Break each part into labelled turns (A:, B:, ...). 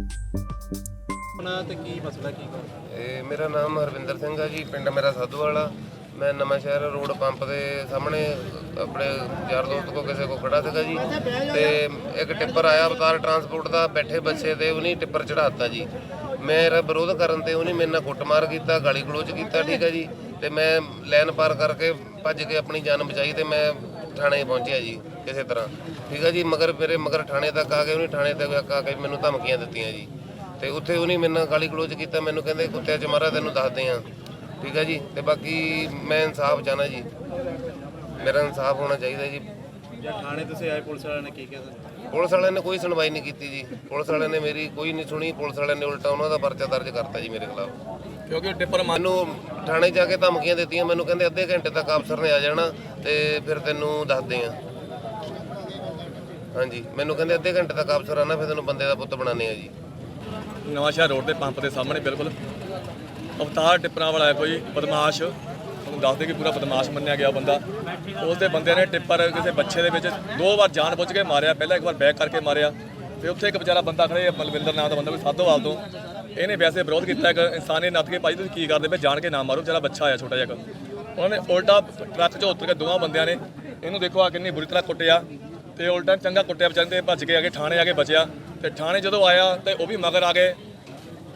A: ਆਪਣਾ ਤੇ ਕੀ ਮਸਲਾ, ਕੀ ਕਰ
B: ਇਹ ਮੇਰਾ ਨਾਮ ਹਰਵਿੰਦਰ ਸਿੰਘ ਆ ਜੀ, ਪਿੰਡ ਮੇਰਾ ਸਾਧੂਵਾਲਾ ਮੈਂ ਨਵਾਂ ਸ਼ਹਿਰ ਰੋਡ ਪੰਪ ਦੇ ਸਾਹਮਣੇ ਆਪਣੇ ਯਾਰ ਦੋਸਤ ਕੋ ਕਿਸੇ ਕੋ ਖੜਾ ਸੀਗਾ ਜੀ। ਤੇ ਇੱਕ ਟਿੱਪਰ ਆਇਆ ਅਵਤਾਰ ਟਰਾਂਸਪੋਰਟ ਦਾ, ਬੈਠੇ ਬੱਚੇ ਤੇ ਉਹਨੇ ਟਿੱਪਰ ਚੜਾਤਾ ਜੀ। ਮੇਰਾ ਵਿਰੋਧ ਕਰਨ ਤੇ ਉਹਨੇ ਮੇਰੇ ਨਾਲ ਕੁੱਟਮਾਰ ਕੀਤਾ, ਗਾਲੀ ਗਲੋਚ ਕੀਤਾ, ਠੀਕ ਹੈ ਜੀ। ਤੇ ਮੈਂ ਲਾਈਨ ਪਾਰ ਕਰਕੇ ਭੱਜ ਕੇ ਆਪਣੀ ਜਾਨ ਬਚਾਈ ਤੇ ਮੈਂ ਥਾਣੇ ਪਹੁੰਚਿਆ ਜੀ, ਕਿਸੇ ਤਰ੍ਹਾਂ। ਠੀਕ ਹੈ ਜੀ, ਮਗਰ ਮੇਰੇ ਮਗਰ ਥਾਣੇ ਤੱਕ ਆ ਗਏ ਉਹਨੇ ਥਾਣੇ ਤੱਕ ਆ ਕੇ ਮੈਨੂੰ ਧਮਕੀਆਂ ਦਿੱਤੀਆਂ ਜੀ। ਤੇ ਉੱਥੇ ਉਹਨੇ ਮੇਰੇ ਨਾਲ ਗਾਲੀ ਗਲੋਚ ਕੀਤਾ, ਮੈਨੂੰ ਕਹਿੰਦੇ ਕੁੱਤਿਆਂ ਚ ਮਾਰਾ, ਤੈਨੂੰ ਦੱਸਦੇ ਆ। ਠੀਕ ਆ ਜੀ, ਤੇ ਬਾਕੀ ਮੈਂ ਇਨਸਾਫ ਚਾਹਨਾ ਜੀ। ਮੇਰਾ ਇਨਸਾਫ ਹੋਣਾ ਚਾਹੀਦਾ ਜੀ।
A: ਜਾਂ ਥਾਣੇ ਤੁਸੀਂ ਆਏ, ਪੁਲਿਸ ਵਾਲਿਆਂ ਨੇ ਕੀ ਕਿਹਾ?
B: ਪੁਲਿਸ ਵਾਲਿਆਂ ਨੇ ਕੋਈ ਸੁਣਵਾਈ ਨਹੀਂ ਕੀਤੀ ਜੀ। ਪੁਲਿਸ ਵਾਲਿਆਂ ਨੇ ਮੇਰੀ ਕੋਈ ਨਹੀਂ ਸੁਣੀ ਪੁਲਿਸ ਵਾਲਿਆਂ ਨੇ ਉਲਟਾ ਉਹਨਾਂ ਦਾ ਪਰਚਾ ਦਰਜ ਕਰਤਾ ਜੀ ਮੇਰੇ ਖਿਲਾਫ।
C: ਕਿਉਂਕਿ ਟਿੱਪਰ
B: ਮੈਨੂੰ ਥਾਣੇ ਜਾ ਕੇ ਧਮਕੀਆਂ ਦਿੱਤੀਆਂ ਮੈਨੂੰ ਕਹਿੰਦੇ ਅੱਧੇ ਘੰਟੇ ਤੱਕ ਅਫਸਰ ਨੇ ਆ ਜਾਣਾ ਤੇ ਫਿਰ ਤੈਨੂੰ ਦੱਸਦੇ ਆ। ਹਾਂਜੀ ਮੈਨੂੰ ਕਹਿੰਦੇ ਅੱਧੇ ਘੰਟੇ ਤੱਕ ਅਫਸਰ ਆਣਾ ਫਿਰ ਤੈਨੂੰ ਬੰਦੇ ਦਾ ਪੁੱਤ ਬਣਾਣੇ ਆ ਜੀ।
C: ਨਵਾਂ ਸ਼ਹਿਰ ਰੋਡ ਦੇ ਪੰਪ ਦੇ ਸਾਹਮਣੇ ਬਿਲਕੁਲ। ਅਵਤਾਰ ਟਿੱਪਰਾਂ ਵਾਲਾ ਹੈ ਕੋਈ ਬਦਮਾਸ਼। ਤੁਹਾਨੂੰ ਦੱਸਦੇ ਕਿ ਪੂਰਾ ਬਦਮਾਸ਼ ਮੰਨਿਆ ਗਿਆ ਬੰਦਾ। ਉਸ ਦੇ ਬੰਦੇ ਨੇ ਟਿੱਪਰ ਕਿਸੇ ਬੱਚੇ ਦੇ ਵਿੱਚ ਦੋ ਵਾਰ ਜਾਣ ਬੁੱਝ ਕੇ ਮਾਰਿਆ, ਪਹਿਲਾਂ ਇੱਕ ਵਾਰ ਬੈਕ ਕਰਕੇ ਮਾਰਿਆ। ਤੇ ਉੱਥੇ ਇੱਕ ਵਿਚਾਰਾ ਬੰਦਾ ਖੜੇ ਮਲਵਿੰਦਰ ਨਾਮ ਦਾ ਬੰਦਾ, ਕੋਈ ਸਾਧੋਵਾਲ ਤੋਂ। ਇਹਨੇ ਵੈਸੇ ਵਿਰੋਧ ਕੀਤਾ ਇੱਕ ਇਨਸਾਨੀ ਨੱਥ ਕੇ, ਭਾਈ ਤੁਸੀਂ ਕੀ ਕਰਦੇ? ਪਏ ਜਾਣ ਕੇ ਨਾ ਮਾਰੋ, ਵਿਚਾਰਾ ਬੱਚਾ ਆਇਆ ਛੋਟਾ ਜਿਹਾ ਇੱਕ। ਉਹਨਾਂ ਨੇ ਉਲਟਾ ਟਰੱਕ 'ਚੋਂ ਉਤਰ ਕੇ ਦੋਵਾਂ ਬੰਦਿਆਂ ਨੇ ਇਹਨੂੰ ਦੇਖੋ ਆ ਕਿੰਨੀ ਬੁਰੀ ਤਰ੍ਹਾਂ ਕੁੱਟਿਆ। ਤੇ ਉਲਟਾ ਚੰਗਾ ਕੁੱਟਿਆ, ਵਿਚਾਰੇ ਭੱਜ ਕੇ ਆ ਕੇ ਥਾਣੇ ਆ ਕੇ ਬਚਿਆ। ਤੇ ਥਾਣੇ ਜਦੋਂ ਆਇਆ ਤੇ ਉਹ ਵੀ ਮਗਰ ਆ ਗਏ।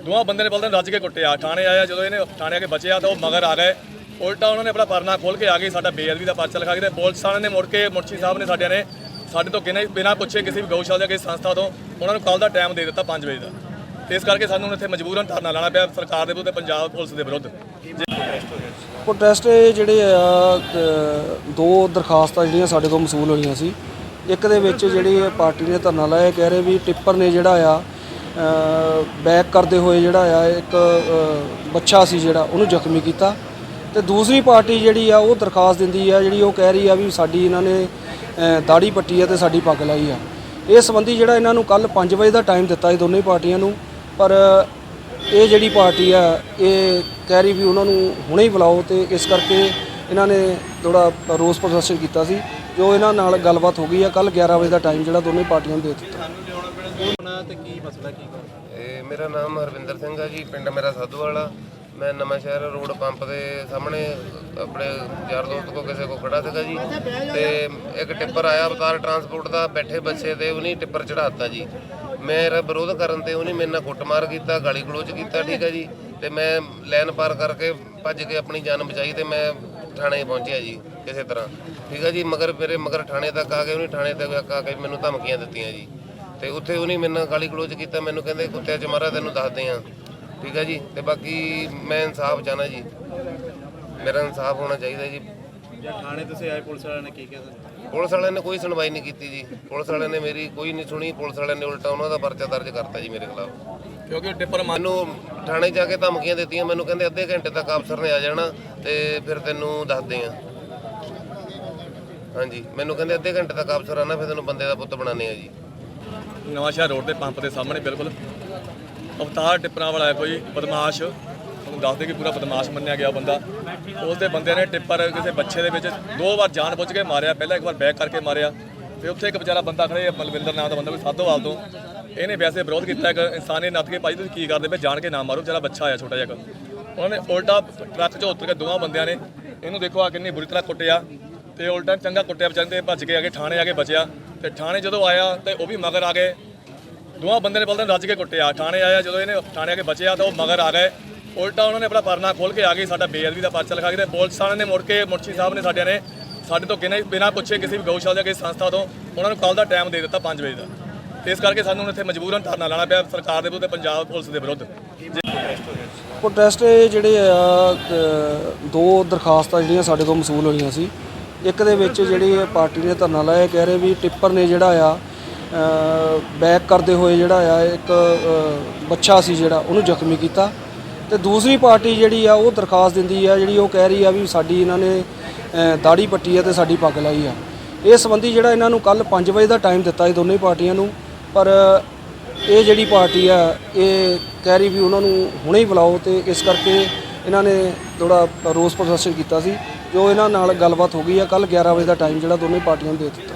C: ਦੋਵਾਂ ਬੰਦੇ ਨੇ ਬਲਦਨ ਰੱਜ ਕੇ ਕੁੱਟਿਆ। ਥਾਣੇ ਆਇਆ, ਜਦੋਂ ਇਹਨੇ ਥਾਣੇ ਆ ਕੇ ਬਚਿਆ ਤਾਂ ਉਹ ਮਗਰ ਆ ਗਏ। ਉਲਟਾ ਉਹਨਾਂ ਨੇ ਆਪਣਾ ਪਰਨਾ ਖੋਲ ਕੇ ਆ ਗਏ ਸਾਡਾ ਬੇਅਦਬੀ ਦਾ ਪਰਚਾ ਲਿਖਾ ਕੇ ਤੇ ਪੁਲਿਸ ਵਾਲਿਆਂ ਨੇ ਮੁੜ ਕੇ ਮੁਰਸ਼ੀ ਸਾਹਿਬ ਨੇ ਸਾਡਿਆਂ ਨੇ ਸਾਡੇ ਤੋਂ ਕਿਨੇ ਬਿਨਾਂ ਪੁੱਛੇ ਕਿਸੇ ਵੀ ਗਊਸ਼ਾਲਾ ਜਾਂ ਕਿਸੇ ਸੰਸਥਾ ਤੋਂ ਉਹਨਾਂ ਨੂੰ ਕੱਲ ਦਾ ਟਾਈਮ ਦੇ ਦਿੱਤਾ 5 ਵਜੇ ਦਾ। ਤੇ ਇਸ ਕਰਕੇ ਸਾਨੂੰ ਇੱਥੇ ਮਜਬੂਰਨ ਧਰਨਾ ਲਾਣਾ ਪਿਆ ਸਰਕਾਰ ਦੇ ਵਿਰੁੱਧ ਤੇ ਪੰਜਾਬ ਪੁਲਿਸ ਦੇ ਵਿਰੁੱਧ।
D: ਪ੍ਰੋਟੈਸਟ ਜਿਹੜੇ ਆ ਦੋ ਦਰਖਾਸਤਾਂ ਜਿਹੜੀਆਂ ਸਾਡੇ ਕੋਲ ਮਸੂਲ ਹੋਈਆਂ ਸੀ। ਇੱਕ ਦੇ ਵਿੱਚ ਜਿਹੜੀ ਪਾਰਟੀ ਨੇ ਧਰਨਾ ਲਾਇਆ, ਇਹ ਕਹਿ ਰਹੇ ਵੀ ਟਿੱਪਰ ਨੇ ਜਿਹੜਾ ਆ ਬੈਕ ਕਰਦੇ ਹੋਏ ਜਿਹੜਾ ਆ, ਇੱਕ ਬੱਚਾ ਸੀ ਜਿਹੜਾ, ਉਹਨੂੰ ਜ਼ਖਮੀ ਕੀਤਾ। ਤੇ ਦੂਸਰੀ ਪਾਰਟੀ ਜਿਹੜੀ ਆ ਉਹ ਦਰਖਾਸਤ ਦਿੰਦੀ ਆ ਜਿਹੜੀ ਉਹ ਕਹਿ ਰਹੀ ਆ ਵੀ ਸਾਡੀ ਇਹਨਾਂ ਨੇ ਦਾੜੀ ਪੱਟੀ ਆ ਤੇ ਸਾਡੀ ਪੱਗ ਲਾਈ ਆ। ਇਸ ਸੰਬੰਧੀ ਜਿਹੜਾ ਇਹਨਾਂ ਨੂੰ ਕੱਲ 5 ਵਜੇ ਦਾ ਟਾਈਮ ਦਿੱਤਾ ਸੀ ਦੋਨੇ ਪਾਰਟੀਆਂ ਨੂੰ ਪਰ ਇਹ ਜਿਹੜੀ ਪਾਰਟੀ ਆ ਇਹ ਕਹਿ ਰਹੀ ਵੀ ਉਹਨਾਂ ਨੂੰ ਹੁਣੇ ਹੀ ਬੁਲਾਓ ਤੇ ਇਸ ਕਰਕੇ ਇਹਨਾਂ ਨੇ ਥੋੜਾ ਰੋਸ ਪ੍ਰਦਰਸ਼ਨ ਕੀਤਾ ਸੀ ਜੋ ਇਹਨਾਂ ਨਾਲ ਗੱਲਬਾਤ ਹੋ ਗਈ ਆ ਕੱਲ 11 ਵਜੇ ਦਾ ਟਾਈਮ ਜਿਹੜਾ ਦੋਨੇ ਪਾਰਟੀਆਂ ਨੂੰ ਦੇ ਦਿੱਤਾ।
A: ਆਪਣਾ ਤੇ ਕੀ ਮਸਲਾ ਕੀ ਕਰ
B: ਇਹ ਮੇਰਾ ਨਾਮ ਹਰਵਿੰਦਰ ਸਿੰਘ ਆ ਜੀ ਪਿੰਡ ਮੇਰਾ ਸਾਧੂਵਾਲਾ। ਮੈਂ ਨਵਾਂ ਸ਼ਹਿਰ ਰੋਡ ਪੰਪ ਦੇ ਸਾਹਮਣੇ ਆਪਣੇ ਯਾਰ ਦੋਸਤ ਕੋ ਕਿਸੇ ਕੋ ਖੜਾ ਸੀਗਾ ਜੀ। ਤੇ ਇੱਕ ਟਿੱਪਰ ਆਇਆ ਅਵਤਾਰ ਟਰਾਂਸਪੋਰਟ ਦਾ, ਬੈਠੇ ਬੱਚੇ ਤੇ ਉਹਨੇ ਟਿੱਪਰ ਚੜਾਤਾ ਜੀ। ਮੇਰਾ ਵਿਰੋਧ ਕਰਨ ਤੇ ਉਹਨੇ ਮੇਰੇ ਨਾਲ ਕੁੱਟਮਾਰ ਕੀਤਾ, ਗਾਲੀ ਗਲੋਚ ਕੀਤਾ, ਠੀਕ ਹੈ ਜੀ। ਤੇ ਮੈਂ ਲਾਈਨ ਪਾਰ ਕਰਕੇ ਭੱਜ ਕੇ ਆਪਣੀ ਜਾਨ ਬਚਾਈ ਤੇ ਮੈਂ ਥਾਣੇ ਪਹੁੰਚਿਆ ਜੀ, ਕਿਸੇ ਤਰ੍ਹਾਂ। ਠੀਕ ਹੈ ਜੀ, ਮਗਰ ਮੇਰੇ ਮਗਰ ਥਾਣੇ ਤੱਕ ਆ ਗਏ ਉਹਨੇ ਥਾਣੇ ਤੱਕ ਆ ਕੇ ਮੈਨੂੰ ਧਮਕੀਆਂ ਦਿੱਤੀਆਂ ਜੀ। ਤੇ ਉੱਥੇ ਉਹਨੇ ਮੇਰੇ ਨਾਲ ਗਾਲੀ ਗਲੋਚ ਕੀਤਾ, ਮੈਨੂੰ ਕਹਿੰਦੇ ਕੁੱਤਿਆਂ ਚ ਮਾਰਾ, ਤੈਨੂੰ ਦੱਸਦੇ ਆ ਠੀਕ ਹੈ ਜੀ ਤੇ ਬਾਕੀ ਮੈਂ ਇਨਸਾਫ ਚਾਹਨਾ ਜੀ। ਮੇਰਾ ਇਨਸਾਫ ਹੋਣਾ ਚਾਹੀਦਾ ਜੀ।
A: ਜਾਂ ਥਾਣੇ ਤੁਸੀਂ ਆਏ ਪੁਲਿਸ ਵਾਲਿਆਂ ਨੇ ਕੀ ਕਿਹਾ?
B: ਪੁਲਿਸ ਵਾਲਿਆਂ ਨੇ ਕੋਈ ਸੁਣਵਾਈ ਨਹੀਂ ਕੀਤੀ ਜੀ। ਪੁਲਿਸ ਵਾਲਿਆਂ ਨੇ ਮੇਰੀ ਕੋਈ ਨਹੀਂ ਸੁਣੀ ਪੁਲਿਸ ਵਾਲਿਆਂ ਨੇ ਉਲਟਾ ਉਹਨਾਂ ਦਾ ਪਰਚਾ ਦਰਜ ਕਰਤਾ ਜੀ ਮੇਰੇ ਖਿਲਾਫ।
C: ਕਿਉਂਕਿ ਟਿੱਪਰ ਮੰਨ
B: ਮੈਨੂੰ ਥਾਣੇ ਜਾ ਕੇ ਧਮਕੀਆਂ ਦਿੱਤੀਆਂ ਮੈਨੂੰ ਕਹਿੰਦੇ ਅੱਧੇ ਘੰਟੇ ਤੱਕ ਅਫਸਰ ਨੇ ਆ ਜਾਣਾ ਤੇ ਫਿਰ ਤੈਨੂੰ ਦੱਸਦੇ ਆ। ਹਾਂਜੀ ਮੈਨੂੰ ਕਹਿੰਦੇ ਅੱਧੇ ਘੰਟੇ ਤੱਕ ਅਫਸਰ ਆਣਾ ਫਿਰ ਤੈਨੂੰ ਬੰਦੇ ਦਾ ਪੁੱਤ ਬਣਾਣੇ ਆ ਜੀ।
C: ਨਵਾਂ ਸ਼ਹਿਰ ਰੋਡ ਦੇ ਪੰਪ ਦੇ ਸਾਹਮਣੇ ਬਿਲਕੁਲ। ਅਵਤਾਰ ਟਿੱਪਰਾਂ ਵਾਲਾ ਹੈ ਕੋਈ ਬਦਮਾਸ਼। ਤੁਹਾਨੂੰ ਦੱਸਦੇ ਕਿ ਪੂਰਾ ਬਦਮਾਸ਼ ਮੰਨਿਆ ਗਿਆ ਬੰਦਾ। ਉਸ ਦੇ ਬੰਦੇ ਨੇ ਟਿੱਪਰ ਕਿਸੇ ਬੱਚੇ ਦੇ ਵਿੱਚ ਦੋ ਵਾਰ ਜਾਣ ਬੁੱਝ ਕੇ ਮਾਰਿਆ, ਪਹਿਲਾਂ ਇੱਕ ਵਾਰ ਬੈਕ ਕਰਕੇ ਮਾਰਿਆ। ਤੇ ਉੱਥੇ ਇੱਕ ਵਿਚਾਰਾ ਬੰਦਾ ਖੜੇ ਮਲਵਿੰਦਰ ਨਾਮ ਦਾ ਬੰਦਾ, ਕੋਈ ਸਾਧੋਵਾਲ ਤੋਂ। ਇਹਨੇ ਵੈਸੇ ਵਿਰੋਧ ਕੀਤਾ ਇੱਕ ਇਨਸਾਨੀ ਨੱਥ ਕੇ, ਭਾਈ ਤੁਸੀਂ ਕੀ ਕਰਦੇ ਪਏ? ਜਾਣ ਕੇ ਨਾ ਮਾਰੋ, ਵਿਚਾਰਾ ਬੱਚਾ ਆਇਆ ਛੋਟਾ ਜਿਹਾ ਇੱਕ। ਉਹਨਾਂ ਨੇ ਉਲਟਾ ਟਰੱਕ 'ਚੋਂ ਉਤਰ ਕੇ ਦੋਵਾਂ ਬੰਦਿਆਂ ਨੇ ਇਹਨੂੰ ਦੇਖੋ ਆ ਕਿੰਨੀ ਬੁਰੀ ਤਰ੍ਹਾਂ ਕੁੱਟਿਆ। ਤੇ ਉਲਟਾ ਚੰਗਾ ਕੁੱਟਿਆ, ਵਿਚਾਰੇ ਭੱਜ ਕੇ ਆ ਕੇ ਥਾਣੇ ਆ ਕੇ ਬਚਿਆ। ਤੇ ਥਾਣੇ ਜਦੋਂ ਆਇਆ ਤੇ ਉਹ ਵੀ ਮਗਰ ਆ ਗਏ। ਦੋਵਾਂ ਬੰਦੇ ਨੇ ਬਲਦਨ ਰੱਜ ਕੇ ਕੁੱਟਿਆ। ਥਾਣੇ ਆਇਆ, ਜਦੋਂ ਇਹਨੇ ਥਾਣੇ ਆ ਕੇ ਬਚਿਆ ਤਾਂ ਉਹ ਮਗਰ ਆ ਗਏ। ਉਲਟਾ ਉਹਨਾਂ ਨੇ ਆਪਣਾ ਪਰਨਾ ਖੋਲ ਕੇ ਆ ਗਏ, ਸਾਡਾ ਬੇਅਦਬੀ ਦਾ ਪਰਚਾ ਲਿਖਾ ਕੇ ਤੇ ਪੁਲਿਸ ਵਾਲਿਆਂ ਨੇ ਮੁੜ ਕੇ ਮੁਰਸ਼ੀ ਸਾਹਿਬ ਨੇ ਸਾਡਿਆਂ ਨੇ ਸਾਡੇ ਤੋਂ ਕਿਨੇ ਬਿਨਾਂ ਪੁੱਛੇ ਕਿਸੇ ਵੀ ਗਊਸ਼ਾਲਾ ਜਾਂ ਕਿਸੇ ਸੰਸਥਾ ਤੋਂ ਉਹਨਾਂ ਨੂੰ ਕੱਲ ਦਾ ਟਾਈਮ ਦੇ ਦਿੱਤਾ 5 ਵਜੇ ਦਾ। ਇਸ ਕਰਕੇ ਸਾਨੂੰ ਹੁਣ ਇੱਥੇ ਮਜਬੂਰਨ ਧਰਨਾ ਲਾਣਾ ਪਿਆ ਸਰਕਾਰ ਦੇ ਵਿਰੁੱਧ ਤੇ ਪੰਜਾਬ ਪੁਲਿਸ ਦੇ ਵਿਰੁੱਧ।
D: ਪ੍ਰੋਟੈਸਟ ਇਹ ਜਿਹੜੇ ਆ ਦੋ ਦਰਖਾਸਤਾਂ ਜਿਹੜੀਆਂ ਸਾਡੇ ਕੋਲ ਮਸੂਲ ਹੋਈਆਂ ਸੀ, ਇੱਕ ਦੇ ਵਿੱਚ ਜਿਹੜੀ ਪਾਰਟੀ ਨੇ ਧਰਨਾ ਲਾਇਆ, ਇਹ ਕਹਿ ਰਹੇ ਵੀ ਟਿੱਪਰ ਨੇ ਜਿਹੜਾ ਆ ਬੈਕ ਕਰਦੇ ਹੋਏ ਜਿਹੜਾ ਆ, ਇੱਕ ਬੱਚਾ ਸੀ ਜਿਹੜਾ, ਉਹਨੂੰ ਜ਼ਖਮੀ ਕੀਤਾ। ਤੇ ਦੂਸਰੀ ਪਾਰਟੀ ਜਿਹੜੀ ਆ, ਉਹ ਦਰਖਾਸਤ ਦਿੰਦੀ ਆ, ਜਿਹੜੀ ਉਹ ਕਹਿ ਰਹੀ ਆ ਵੀ ਸਾਡੀ ਇਹਨਾਂ ਨੇ ਦਾੜੀ ਪੱਟੀ ਆ ਤੇ ਸਾਡੀ ਪੱਗ ਲਾਈ ਆ। ਇਸ ਸੰਬੰਧੀ ਜਿਹੜਾ ਇਹਨਾਂ ਨੂੰ ਕੱਲ 5 ਵਜੇ ਦਾ ਟਾਈਮ ਦਿੱਤਾ ਸੀ ਦੋਨੇ ਪਾਰਟੀਆਂ ਨੂੰ, ਪਰ ਇਹ ਜਿਹੜੀ ਪਾਰਟੀ ਆ, ਇਹ ਕਹਿ ਰਹੀ ਵੀ ਉਹਨਾਂ ਨੂੰ ਹੁਣੇ ਹੀ ਬੁਲਾਓ ਤੇ ਇਸ ਕਰਕੇ ਇਹਨਾਂ ਨੇ ਥੋੜਾ ਰੋਸ ਪ੍ਰਦਰਸ਼ਨ ਕੀਤਾ ਸੀ, ਜੋ ਇਹਨਾਂ ਨਾਲ ਗੱਲਬਾਤ ਹੋ ਗਈ ਆ ਕੱਲ 11 ਵਜੇ ਦਾ ਟਾਈਮ ਜਿਹੜਾ ਦੋਨੇ ਪਾਰਟੀਆਂ ਨੂੰ ਦੇ ਦਿੱਤਾ।